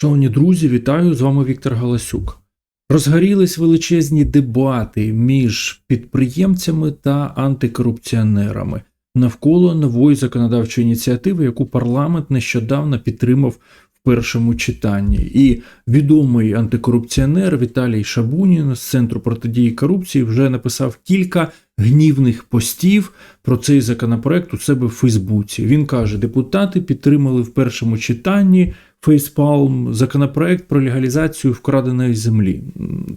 Шановні друзі, вітаю! З вами Віктор Галасюк. Розгорілись величезні дебати між підприємцями та антикорупціонерами навколо нової законодавчої ініціативи, яку парламент нещодавно підтримав в першому читанні. І відомий антикорупціонер Віталій Шабунін з Центру протидії корупції вже написав кілька гнівних постів про цей законопроект у себе в Фейсбуці. Він каже: депутати підтримали в першому читанні. Фейспалм законопроект про легалізацію вкраденої землі.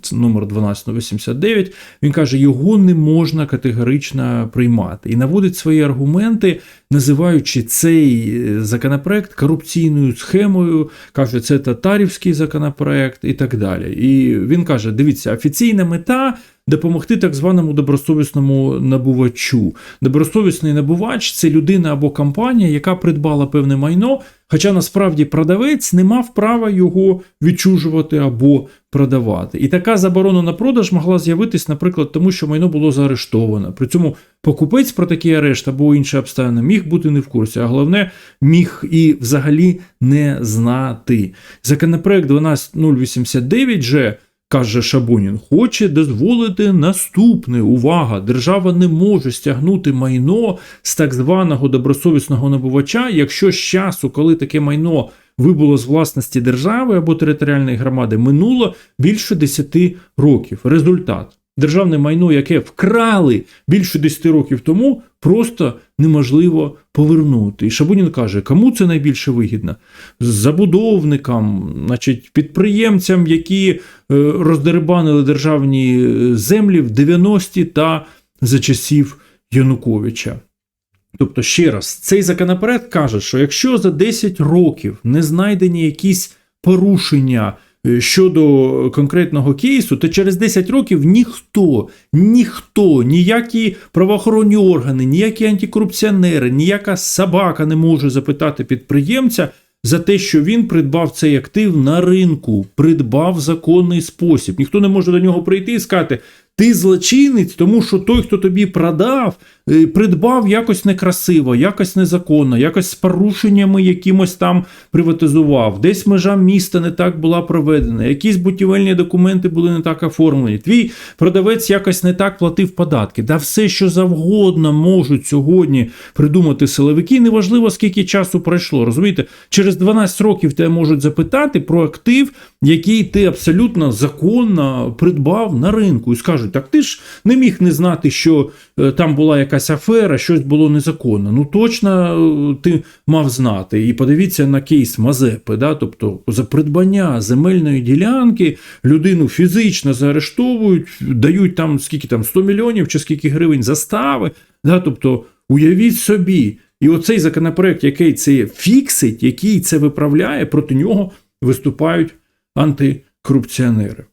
Це номер 1289. Він каже, його не можна категорично приймати і наводить свої аргументи, називаючи цей законопроект корупційною схемою. каже, це татарівський законопроект і так далі. І він каже: дивіться, офіційна мета. Допомогти так званому добросовісному набувачу. Добросовісний набувач це людина або компанія, яка придбала певне майно, хоча насправді продавець не мав права його відчужувати або продавати. І така заборона на продаж могла з'явитись, наприклад, тому що майно було заарештовано. При цьому покупець про такий арешт або інші обставини міг бути не в курсі, а головне, міг і взагалі не знати. Законопроект 12089 же. Каже Шабунін, хоче дозволити наступне. Увага! Держава не може стягнути майно з так званого добросовісного набувача, якщо з часу, коли таке майно вибуло з власності держави або територіальної громади, минуло більше 10 років. Результат. Державне майно, яке вкрали більше 10 років тому, просто неможливо повернути. І Шабунін каже, кому це найбільше вигідно? Забудовникам, значить, підприємцям, які е, роздерибанили державні землі в 90-ті та за часів Януковича. Тобто, ще раз, цей законопроект каже, що якщо за 10 років не знайдені якісь порушення е, щодо конкретного кейсу, то через 10 років ніхто, ніхто, ніякі правоохоронні органи, ніякі антикорупціонери, ніяка собака не може запитати підприємця за те, що він придбав цей актив на ринку, придбав законний спосіб. Ніхто не може до нього прийти і сказати. Ти злочинець, тому що той, хто тобі продав, е, придбав якось некрасиво, якось незаконно, якось з порушеннями якимось там приватизував. Десь межа міста не так була проведена, якісь будівельні документи були не так оформлені. Твій продавець якось не так платив податки. Да все, що завгодно можуть сьогодні придумати силовики. Неважливо, скільки часу пройшло. Розумієте, через 12 років тебе можуть запитати про актив, який ти абсолютно законно придбав на ринку, і скажуть, так ти ж не міг не знати, що е, там була якась афера, щось було незаконно. Ну точно е, ти мав знати. І подивіться на кейс Мазепи, да? тобто за придбання земельної ділянки людину фізично заарештовують, дають там скільки там 100 мільйонів чи скільки гривень застави. Да? Тобто, уявіть собі. І оцей законопроект, який це фіксить, який це виправляє, проти нього виступають антикорупціонери.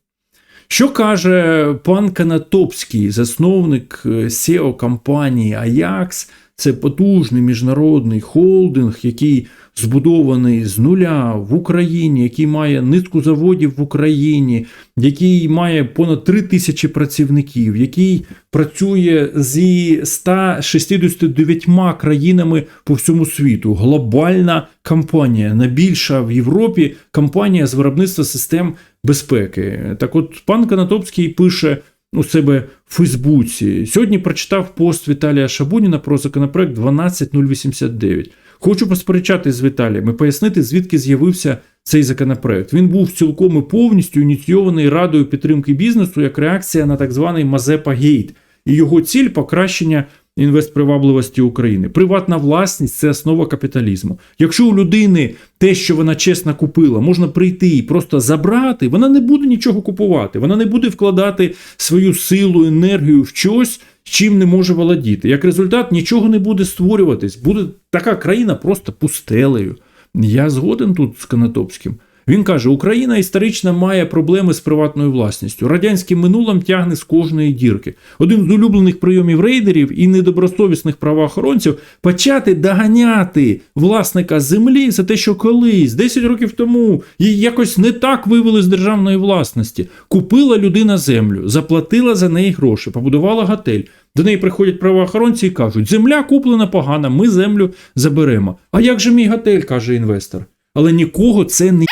Що каже пан Канатопський, засновник SEO компанії Ajax? Це потужний міжнародний холдинг, який збудований з нуля в Україні, який має низку заводів в Україні, який має понад 3 тисячі працівників, який працює зі 169 країнами по всьому світу. Глобальна компанія, найбільша в Європі компанія з виробництва систем безпеки. Так, от пан Канатопський пише. У себе в Фейсбуці. Сьогодні прочитав пост Віталія Шабуніна про законопроект 12089. Хочу посперечатись з Віталієм і пояснити, звідки з'явився цей законопроект. Він був цілком і повністю ініційований Радою підтримки бізнесу як реакція на так званий Мазепа Гейт і його ціль покращення інвестпривабливості України. Приватна власність це основа капіталізму. Якщо у людини те, що вона чесно купила, можна прийти і просто забрати, вона не буде нічого купувати, вона не буде вкладати свою силу, енергію в щось, чим не може володіти. Як результат, нічого не буде створюватись. Буде така країна просто пустелею. Я згоден тут з Канатопським. Він каже, Україна історично має проблеми з приватною власністю. Радянським минулим тягне з кожної дірки. Один з улюблених прийомів рейдерів і недобросовісних правоохоронців почати доганяти власника землі за те, що колись, 10 років тому, її якось не так вивели з державної власності. Купила людина землю, заплатила за неї гроші, побудувала готель. До неї приходять правоохоронці і кажуть: земля куплена погана, ми землю заберемо. А як же мій готель, каже інвестор. Але нікого це не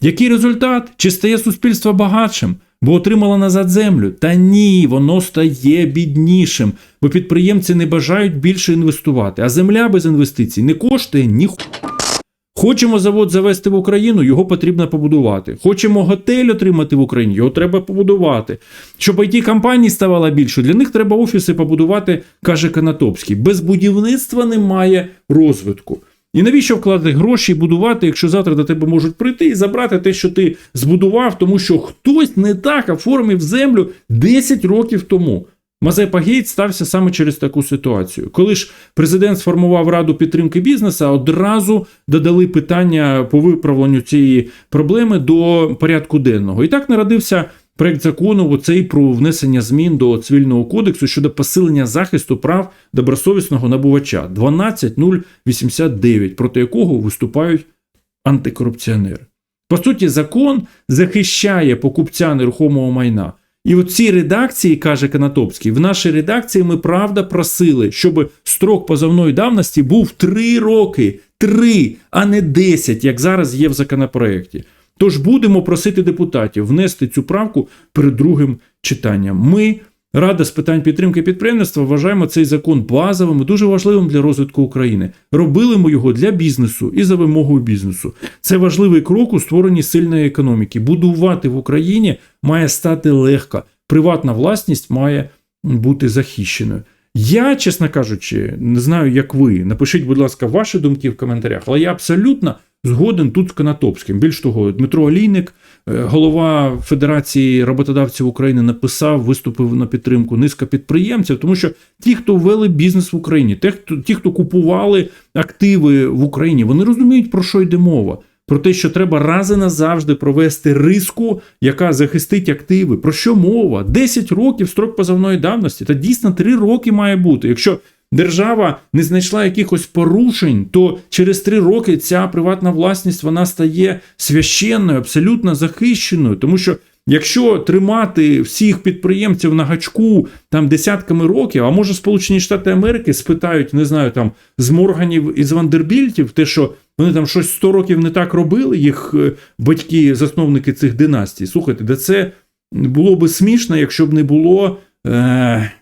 Який результат? Чи стає суспільство багатшим? Бо отримало назад землю. Та ні, воно стає біднішим, бо підприємці не бажають більше інвестувати, а земля без інвестицій не коштує ні. Хочемо завод завести в Україну, його потрібно побудувати. Хочемо готель отримати в Україні, його треба побудувати. Щоб it компаній ставало більше, для них треба офіси побудувати, каже Канатопський. Без будівництва немає розвитку. І навіщо вкладати гроші і будувати, якщо завтра до тебе можуть прийти і забрати те, що ти збудував, тому що хтось не так оформив землю 10 років тому. Мазепа Гейт стався саме через таку ситуацію. Коли ж президент сформував раду підтримки бізнесу, одразу додали питання по виправленню цієї проблеми до порядку денного. І так народився проект закону оцей про внесення змін до цивільного кодексу щодо посилення захисту прав добросовісного набувача 12089, проти якого виступають антикорупціонери. По суті, закон захищає покупця нерухомого майна. І от цій редакції, каже Канатопський, в нашій редакції ми правда просили, щоб строк позовної давності був 3 роки. 3, а не 10, як зараз є в законопроекті. Тож будемо просити депутатів внести цю правку перед другим читанням. Ми, Рада з питань підтримки підприємництва, вважаємо цей закон базовим і дуже важливим для розвитку України. Робили ми його для бізнесу і за вимогою бізнесу. Це важливий крок у створенні сильної економіки. Будувати в Україні має стати легко. Приватна власність має бути захищеною. Я, чесно кажучи, не знаю, як ви. Напишіть, будь ласка, ваші думки в коментарях, але я абсолютно згоден тут з Канатопським. Більш того, Дмитро Олійник, е, голова Федерації роботодавців України, написав, виступив на підтримку низка підприємців, тому що ті, хто ввели бізнес в Україні, ті, хто купували активи в Україні, вони розуміють, про що йде мова. Про те, що треба раз і назавжди провести риску, яка захистить активи. Про що мова? 10 років строк позовної давності. Та дійсно 3 роки має бути. Якщо держава не знайшла якихось порушень, то через 3 роки ця приватна власність вона стає священною, абсолютно захищеною. Тому що якщо тримати всіх підприємців на гачку там десятками років, а може Сполучені Штати Америки спитають, не знаю, там з Морганів і з Вандербільтів, те, що вони там щось 100 років не так робили, їх е, батьки, засновники цих династій. Слухайте, де це було би смішно, якщо б не було. Е-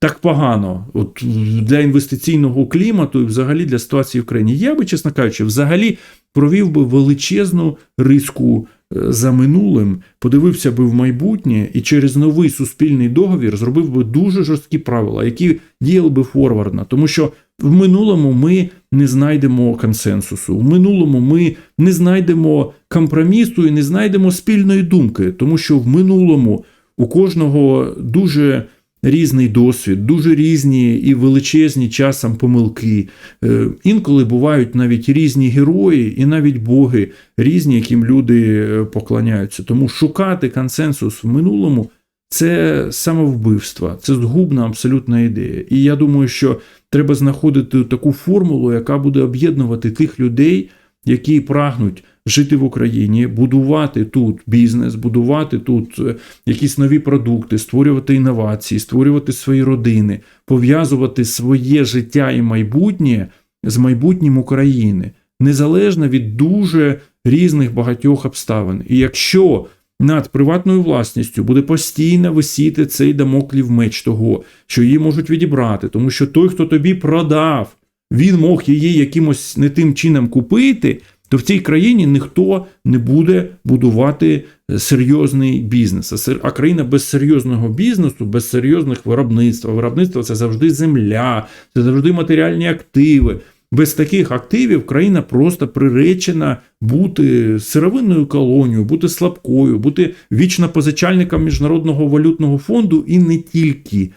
так погано от для інвестиційного клімату і взагалі для ситуації в країні. Я би, чесно кажучи, взагалі провів би величезну риску е, за минулим, подивився би в майбутнє і через новий суспільний договір зробив би дуже жорсткі правила, які діяли би форвардно. Тому що в минулому ми не знайдемо консенсусу, в минулому ми не знайдемо компромісу і не знайдемо спільної думки, тому що в минулому у кожного дуже різний досвід, дуже різні і величезні часом помилки. Е, інколи бувають навіть різні герої, і навіть боги різні, яким люди е, поклоняються. Тому шукати консенсус в минулому це самовбивство, це згубна абсолютна ідея. І я думаю, що треба знаходити таку формулу, яка буде об'єднувати тих людей, які прагнуть жити в Україні, будувати тут бізнес, будувати тут е, якісь нові продукти, створювати інновації, створювати свої родини, пов'язувати своє життя і майбутнє з майбутнім України, незалежно від дуже різних багатьох обставин. І якщо над приватною власністю буде постійно висіти цей дамоклів меч того, що її можуть відібрати, тому що той, хто тобі продав, він мог її якимось не тим чином купити, то в цій країні ніхто не буде будувати серйозний бізнес. А країна без серйозного бізнесу, без серйозних виробництва. Виробництво це завжди земля, це завжди матеріальні активи. Без таких активів країна просто приречена бути сировинною колонією, бути слабкою, бути вічно позичальником міжнародного валютного фонду і не тільки.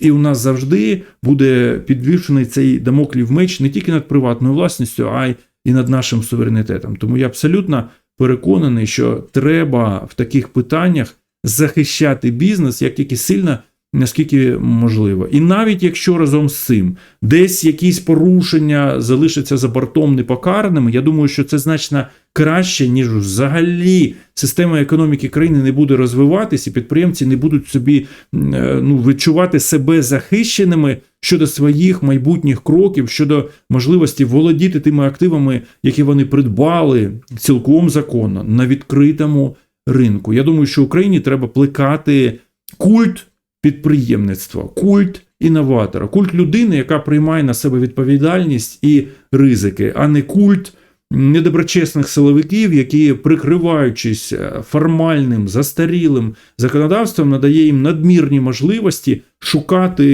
І у нас завжди буде підвішений цей дамоклів меч не тільки над приватною власністю, а й і над нашим суверенітетом. Тому я абсолютно переконаний, що треба в таких питаннях захищати бізнес, як тільки сильно наскільки можливо. І навіть якщо разом з цим десь якісь порушення залишаться за бортом непокараними, я думаю, що це значно краще, ніж взагалі система економіки країни не буде розвиватись, і підприємці не будуть собі е, ну, відчувати себе захищеними щодо своїх майбутніх кроків, щодо можливості володіти тими активами, які вони придбали цілком законно на відкритому ринку. Я думаю, що Україні треба плекати культ підприємництва, культ інноватора, культ людини, яка приймає на себе відповідальність і ризики, а не культ недоброчесних силовиків, які, прикриваючись е, формальним застарілим законодавством, надає їм надмірні можливості шукати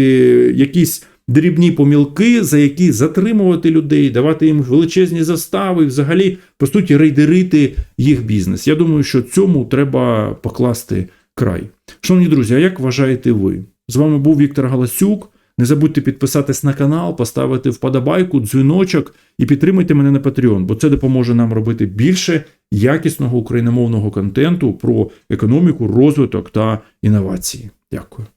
якісь дрібні помілки, за які затримувати людей, давати їм величезні застави, взагалі, по суті, рейдерити їх бізнес. Я думаю, що цьому треба покласти край. Шановні друзі, а як вважаєте ви? З вами був Віктор Галасюк. Не забудьте підписатись на канал, поставити вподобайку, дзвіночок і підтримайте мене на Patreon, бо це допоможе нам робити більше якісного україномовного контенту про економіку, розвиток та інновації. Дякую.